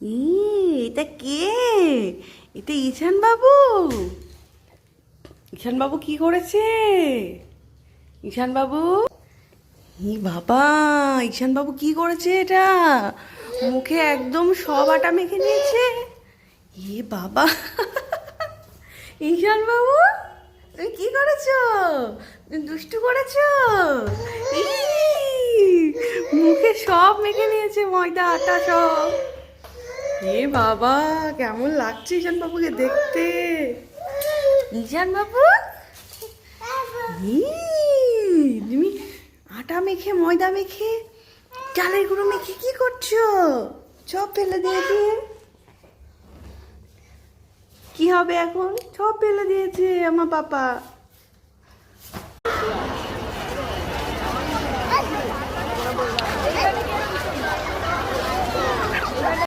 ই এটা কে? এটা ঈশান বাবু? ঈশান বাবু কি করেছে? ঈশান বাবু? ই বাবা, ঈশান বাবু কি করেছে এটা? মুখে একদম সব আটা মেখে নিয়েছে। এ বাবা, ঈশান বাবু, তুমি কি করেছ? দুষ্টু করেছ? মুখে সব মেখে নিয়েছে ময়দা, আটা সব। এ বাবা কেমন লাগছে ঈশান বাবুকে দেখতে? ঈশান বাবু? তুমি আটা মেখে ময়দা মেখে চালের গুঁড়ো মেখে কি করছ? সব ফেলে দিয়েছে। কি হবে এখন? সব ফেলে দিয়েছে আমার পাপা।